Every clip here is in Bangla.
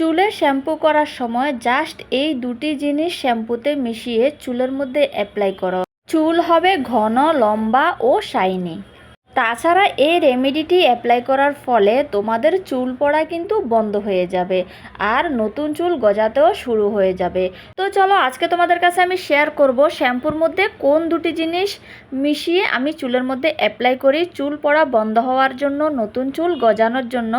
চুলে শ্যাম্পু করার সময় জাস্ট এই দুটি জিনিস শ্যাম্পুতে মিশিয়ে চুলের মধ্যে অ্যাপ্লাই করো। চুল হবে ঘন, লম্বা ও শাইনি তাছাড়া এই রেমেডিটি অ্যাপ্লাই করার ফলে তোমাদের চুল পড়া কিন্তু বন্ধ হয়ে যাবে, আর নতুন চুল গজাতেও শুরু হয়ে যাবে। তো চলো আজকে তোমাদের কাছে আমি শেয়ার করব শ্যাম্পুর মধ্যে কোন দুটি জিনিস মিশিয়ে আমি চুলের মধ্যে অ্যাপ্লাই করি চুল পড়া বন্ধ হওয়ার জন্য, নতুন চুল গজানোর জন্য,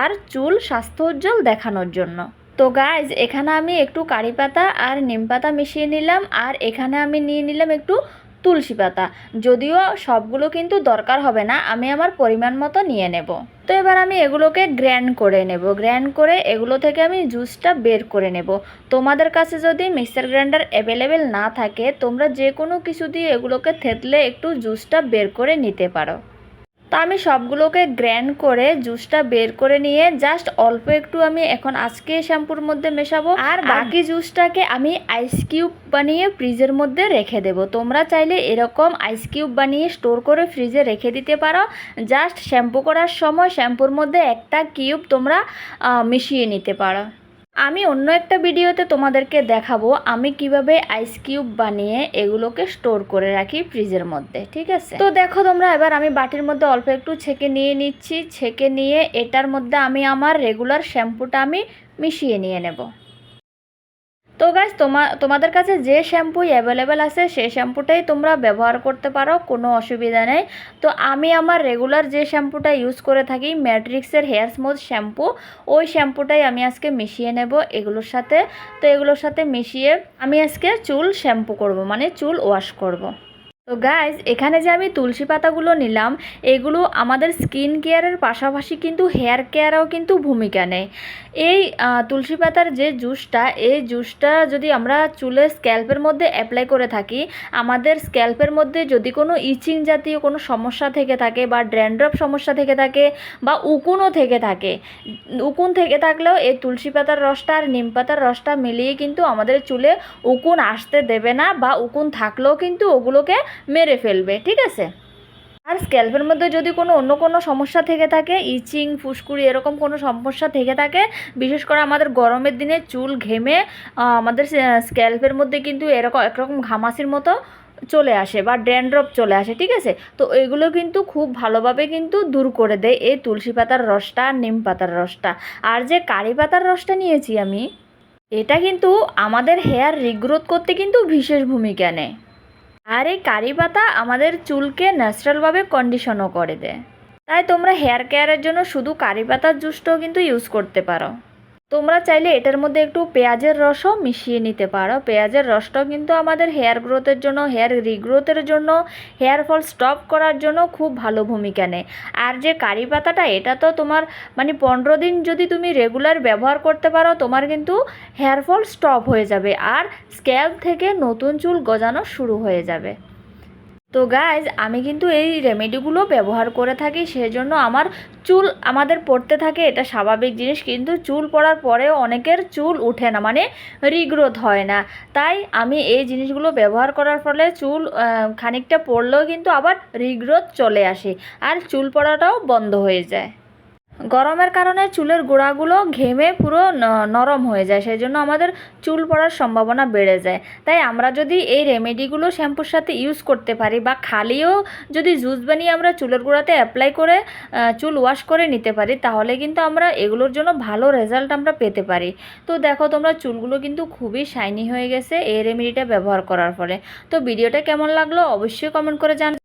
আর চুল স্বাস্থ্য উজ্জ্বল দেখানোর জন্য। তো গাইজ এখানে আমি একটু কারি পাতা আর নিম পাতা মিশিয়ে নিলাম, আর এখানে আমি নিয়ে নিলাম একটু তুলসী পাতা। যদিও সবগুলো কিন্তু দরকার হবে না, আমি আমার পরিমাণ মতো নিয়ে নেব। তো এবার আমি এগুলোকে গ্র্যান্ড করে নেব। গ্র্যান্ড করে এগুলো থেকে আমি জুসটা বের করে নেব। তোমাদের কাছে যদি মিক্সার গ্রাইন্ডার অ্যাভেলেবেল না থাকে, তোমরা যে কোনো কিছু দিয়ে এগুলোকে থেতলে একটু জুসটা বের করে নিতে পারো। তা আমি সবগুলোকে গ্র্যান্ড করে জুসটা বের করে নিয়ে জাস্ট অল্প একটু আমি এখন আজকে শ্যাম্পুর মধ্যে মেশাবো। আর বাকি জুসটাকে আমি আইস কিউব বানিয়ে ফ্রিজের মধ্যে রেখে দেবো। তোমরা চাইলে এরকম আইস কিউব বানিয়ে স্টোর করে ফ্রিজে রেখে দিতে পারো। জাস্ট শ্যাম্পু করার সময় শ্যাম্পুর মধ্যে একটা কিউব তোমরা মিশিয়ে নিতে পারো। আমি অন্য একটা ভিডিওতে তোমাদেরকে দেখাবো আমি কীভাবে আইস কিউব বানিয়ে এগুলোকে স্টোর করে রাখি ফ্রিজের মধ্যে, ঠিক আছে? তো দেখো তোমরা, এবার আমি বাটির মধ্যে অল্প একটু ছেঁকে নিয়ে নিচ্ছি। ছেঁকে নিয়ে এটার মধ্যে আমি আমার রেগুলার শ্যাম্পুটা আমি মিশিয়ে নিয়ে নেব। তো গাইজ তোমা, তোমাদের কাছে যে শ্যাম্পুই অ্যাভেলেবেল আছে সেই শ্যাম্পুটাই তোমরা ব্যবহার করতে পারো, কোনো অসুবিধা নেই তো আমি আমার রেগুলার যে শ্যাম্পুটা ইউজ করে থাকি ম্যাট্রিক্সের হেয়ার স্মুথ শ্যাম্পু ওই শ্যাম্পুটাই আমি আজকে মিশিয়ে নেব এগুলোর সাথে তো এগুলোর সাথে মিশিয়ে আমি আজকে চুল শ্যাম্পু করব মানে চুল ওয়াশ করব। তো গাইজ এখানে যে আমি তুলসী পাতাগুলো নিলাম, এগুলো আমাদের স্কিন কেয়ারের পাশাপাশি কিন্তু হেয়ার কেয়ারেও কিন্তু ভূমিকা নেয়। এই তুলসী পাতার যে জুসটা এই জুসটা যদি আমরা চুলের স্ক্যাল্পের মধ্যে অ্যাপ্লাই করে থাকি, আমাদের স্ক্যাল্পের মধ্যে যদি কোনো ইচিং জাতীয় কোনো সমস্যা থেকে থাকে বা ড্র্যান্ড্রফ সমস্যা থেকে থাকে বা উকুনও থেকে থাকে, উকুন থেকে থাকলেও এই তুলসী পাতার রসটা আর নিম পাতার রসটা মিলিয়ে কিন্তু আমাদের চুলে উকুন আসতে দেবে না বা উকুন থাকলেও কিন্তু ওগুলোকে মেরে ফেলবে, ঠিক আছে? আর স্ক্যাল্পের মধ্যে যদি কোনো অন্য কোনো সমস্যা থেকে থাকে ইচিং ফুসকুড়ি এরকম কোনো সমস্যা থেকে থাকে, বিশেষ করে আমাদের গরমের দিনে চুল ঘেমে আমাদের স্ক্যাল্পের মধ্যে কিন্তু এরকম, একরকম ঘামাসির মতো চলে আসে বা ড্যান্ড্রপ চলে আসে, ঠিক আছে? তো এগুলো কিন্তু খুব ভালোভাবে কিন্তু দূর করে দেয় এই তুলসী পাতার রসটা আর নিম পাতার রসটা। আর যে কারি পাতার রসটা নিয়েছি আমি, এটা কিন্তু আমাদের হেয়ার রিগ্রোথ করতে কিন্তু বিশেষ ভূমিকা নেয়। আর এই কারি পাতা আমাদের চুলকে ন্যাচারালভাবে কন্ডিশনও করে দেয়। তাই তোমরা হেয়ার কেয়ারের জন্য শুধু কারি পাতার জুসটাও কিন্তু ইউজ করতে পারো। তোমরা চাইলে এটার মধ্যে একটু পেঁয়াজের রসও মিশিয়ে নিতে পারো। পেঁয়াজের রসটাও কিন্তু আমাদের হেয়ার গ্রোথের জন্য হেয়ার রিগ্রোথের জন্য হেয়ার ফল স্টপ করার জন্য খুব ভালো ভূমিকা নেয়। আর যে কারি পাতাটা, এটা তো তোমার মানে পনেরো দিন যদি তুমি রেগুলার ব্যবহার করতে পারো, তোমার কিন্তু হেয়ার ফল স্টপ হয়ে যাবে। আর স্ক্যাল্প থেকে নতুন চুল গজানো শুরু হয়ে যাবে। তো গাইজ আমি কিন্তু এই রেমেডিগুলো ব্যবহার করে থাকি, সেজন্য আমার চুল আমাদের পড়তে থাকে, এটা স্বাভাবিক জিনিস, কিন্তু চুল পড়ার পরেও অনেকের চুল উঠে না মানে রিগ্রোথ হয় না। তাই আমি এই জিনিসগুলো ব্যবহার করার ফলে চুল খানিকটা পড়লেও কিন্তু আবার রিগ্রোথ চলে আসে, আর চুল পড়াটাও বন্ধ হয়ে যায়। গরমের কারণে চুলের গোড়াগুলো ঘেমে পুরো নরম হয়ে যায় সেই জন্য আমাদের চুল পড়ার সম্ভাবনা বেড়ে যায়। তাই আমরা যদি এই রেমেডিগুলো শ্যাম্পুর সাথে ইউজ করতে পারি বা খালিও যদি জুস বানিয়ে আমরা চুলের গোড়াতে অ্যাপ্লাই করে চুল ওয়াশ করে নিতে পারি, তাহলে কিন্তু আমরা এগুলোর জন্য ভালো রেজাল্ট আমরা পেতে পারি। তো দেখো তোমরা চুলগুলো কিন্তু খুবই শাইনি হয়ে গেছে এই রেমেডিটা ব্যবহার করার ফলে। তো ভিডিওটা কেমন লাগল অবশ্যই কমেন্ট করে জান